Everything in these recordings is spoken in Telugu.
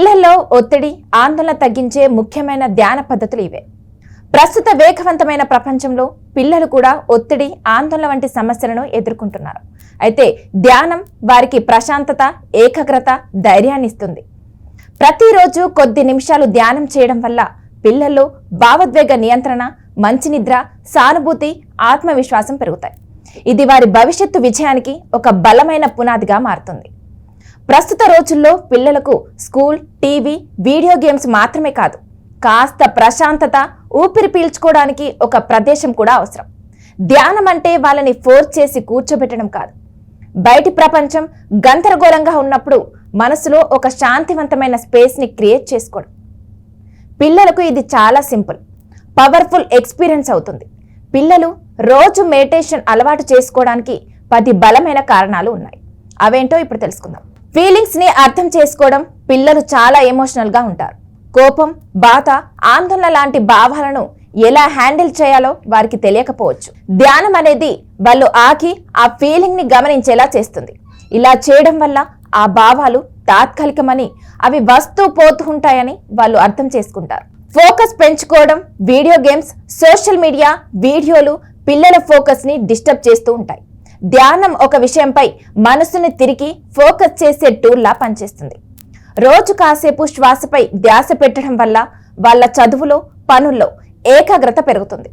పిల్లల్లో ఒత్తిడి ఆందోళన తగ్గించే ముఖ్యమైన ధ్యాన పద్ధతులు ఇవే. ప్రస్తుత వేగవంతమైన ప్రపంచంలో పిల్లలు కూడా ఒత్తిడి ఆందోళన వంటి సమస్యలను ఎదుర్కొంటున్నారు. అయితే ధ్యానం వారికి ప్రశాంతత ఏకాగ్రత ధైర్యాన్ని ఇస్తుంది. ప్రతిరోజు కొద్ది నిమిషాలు ధ్యానం చేయడం వల్ల పిల్లల్లో భావోద్వేగ నియంత్రణ మంచి నిద్ర సానుభూతి ఆత్మవిశ్వాసం పెరుగుతాయి. ఇది వారి భవిష్యత్తు విజయానికి ఒక బలమైన పునాదిగా మారుతుంది. ప్రస్తుత రోజుల్లో పిల్లలకు స్కూల్ టీవీ వీడియో గేమ్స్ మాత్రమే కాదు కాస్త ప్రశాంతత ఊపిరి పీల్చుకోవడానికి ఒక ప్రదేశం కూడా అవసరం. ధ్యానం అంటే వాళ్ళని ఫోర్స్ చేసి కూర్చోబెట్టడం కాదు. బయటి ప్రపంచం గందరగోళంగా ఉన్నప్పుడు మనసులో ఒక శాంతివంతమైన స్పేస్ని క్రియేట్ చేసుకోవడం. పిల్లలకు ఇది చాలా సింపుల్ పవర్ఫుల్ ఎక్స్పీరియన్స్ అవుతుంది. పిల్లలు రోజు మెడిటేషన్ అలవాటు చేసుకోవడానికి పది బలమైన కారణాలు ఉన్నాయి. అవేంటో ఇప్పుడు తెలుసుకుందాం. ఫీలింగ్స్ని అర్థం చేసుకోవడం పిల్లలు చాలా ఎమోషనల్గా ఉంటారు. కోపం బాధ ఆందోళన లాంటి భావాలను ఎలా హ్యాండిల్ చేయాలో వారికి తెలియకపోవచ్చు. ధ్యానం అనేది వాళ్ళు ఆకి ఆ ఫీలింగ్ని గమనించేలా చేస్తుంది. ఇలా చేయడం వల్ల ఆ భావాలు తాత్కాలికమని అవి వస్తూ పోతూ ఉంటాయని వాళ్ళు అర్థం చేసుకుంటారు. ఫోకస్ పెంచుకోవడం వీడియో గేమ్స్ సోషల్ మీడియా వీడియోలు పిల్లల ఫోకస్ని డిస్టర్బ్ చేస్తూ ఉంటాయి. ధ్యానం ఒక విషయంపై మనసుని తిరిగి ఫోకస్ చేసే టూల్లా పనిచేస్తుంది. రోజు కాసేపు శ్వాసపై ధ్యాస పెట్టడం వల్ల వాళ్ళ చదువులో పనుల్లో ఏకాగ్రత పెరుగుతుంది.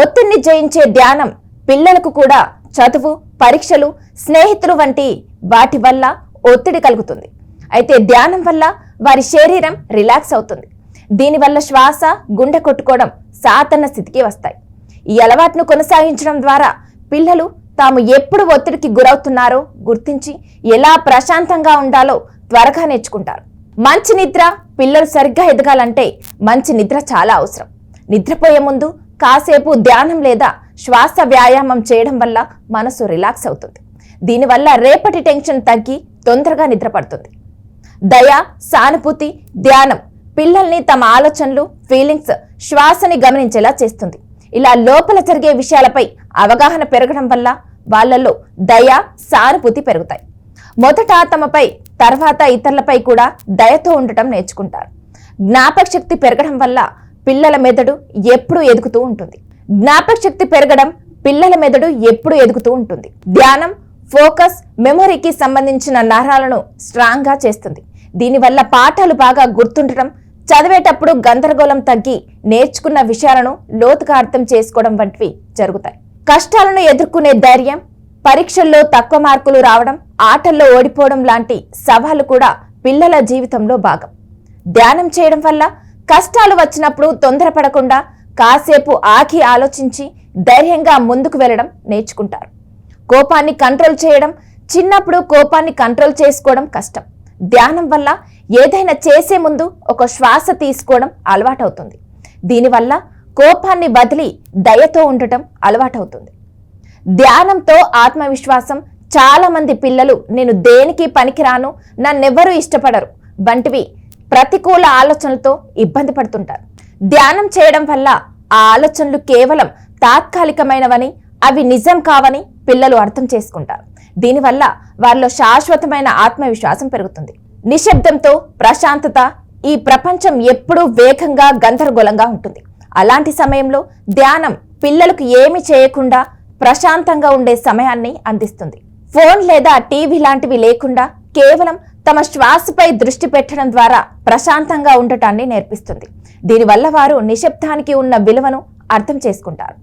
ఒత్తిడిని జయించే ధ్యానం పిల్లలకు కూడా చదువు పరీక్షలు స్నేహితులు వంటి వాటి వల్ల ఒత్తిడి కలుగుతుంది. అయితే ధ్యానం వల్ల వారి శరీరం రిలాక్స్ అవుతుంది. దీనివల్ల శ్వాస గుండె కొట్టుకోవడం సాధారణ స్థితికి వస్తాయి. ఈ అలవాటును కొనసాగించడం ద్వారా పిల్లలు తాము ఎప్పుడు ఒత్తిడికి గురవుతున్నారో గుర్తించి ఎలా ప్రశాంతంగా ఉండాలో త్వరగా నేర్చుకుంటారు. మంచి నిద్ర పిల్లలు సరిగ్గా ఎదగాలంటే మంచి నిద్ర చాలా అవసరం. నిద్రపోయే ముందు కాసేపు ధ్యానం లేదా శ్వాస వ్యాయామం చేయడం వల్ల మనసు రిలాక్స్ అవుతుంది. దీనివల్ల రేపటి టెన్షన్ తగ్గి తొందరగా నిద్రపడుతుంది. దయ సానుభూతి ధ్యానం పిల్లల్ని తమ ఆలోచనలు ఫీలింగ్స్ శ్వాసని గమనించేలా చేస్తుంది. ఇలా లోపల జరిగే విషయాలపై అవగాహన పెరగడం వల్ల వాళ్ళల్లో దయ సానుభూతి పెరుగుతాయి. మొదట తమపై తర్వాత ఇతరులపై కూడా దయతో ఉండటం నేర్చుకుంటారు. జ్ఞాపక శక్తి పెరగడం వల్ల పిల్లల మెదడు ఎప్పుడూ ఎదుగుతూ ఉంటుంది. జ్ఞాపక శక్తి పెరగడం పిల్లల మెదడు ఎప్పుడు ఎదుగుతూ ఉంటుంది. ధ్యానం ఫోకస్ మెమొరీకి సంబంధించిన నరాలను స్ట్రాంగ్గా చేస్తుంది. దీనివల్ల పాఠాలు బాగా గుర్తుండటం చదివేటప్పుడు గందరగోళం తగ్గి నేర్చుకున్న విషయాలను లోతుగా అర్థం చేసుకోవడం వంటివి జరుగుతాయి. కష్టాలను ఎదుర్కొనే ధైర్యం పరీక్షల్లో తక్కువ మార్కులు రావడం ఆటల్లో ఓడిపోవడం లాంటి సవాళ్ళు కూడా పిల్లల జీవితంలో భాగం. ధ్యానం చేయడం వల్ల కష్టాలు వచ్చినప్పుడు తొందరపడకుండా కాసేపు ఆఖి ఆలోచించి ధైర్యంగా ముందుకు వెళ్ళడం నేర్చుకుంటారు. కోపాన్ని కంట్రోల్ చేయడం చిన్నప్పుడు కోపాన్ని కంట్రోల్ చేసుకోవడం కష్టం. ధ్యానం వల్ల ఏదైనా చేసే ముందు ఒక శ్వాస తీసుకోవడం అలవాటవుతుంది. దీనివల్ల కోపాన్ని బదిలి దయతో ఉండటం అలవాటవుతుంది. ధ్యానంతో ఆత్మవిశ్వాసం చాలా మంది పిల్లలు నేను దేనికి పనికిరాను నన్నెవ్వరూ ఇష్టపడరు వంటివి ప్రతికూల ఆలోచనలతో ఇబ్బంది పడుతుంటారు. ధ్యానం చేయడం వల్ల ఆ ఆలోచనలు కేవలం తాత్కాలికమైనవని అవి నిజం కావని పిల్లలు అర్థం చేసుకుంటారు. దీనివల్ల వారిలో శాశ్వతమైన ఆత్మవిశ్వాసం పెరుగుతుంది. నిశ్శబ్దంతో ప్రశాంతత ఈ ప్రపంచం ఎప్పుడూ వేగంగా గందరగోళంగా ఉంటుంది. అలాంటి సమయంలో ధ్యానం పిల్లలకు ఏమి చేయకుండా ప్రశాంతంగా ఉండే సమయాన్ని అందిస్తుంది. ఫోన్ లేదా టీవీ లాంటివి లేకుండా కేవలం తమ శ్వాసపై దృష్టి పెట్టడం ద్వారా ప్రశాంతంగా ఉండటాన్ని నేర్పిస్తుంది. దీనివల్ల వారు నిశ్శబ్దానికి ఉన్న విలువను అర్థం చేసుకుంటారు.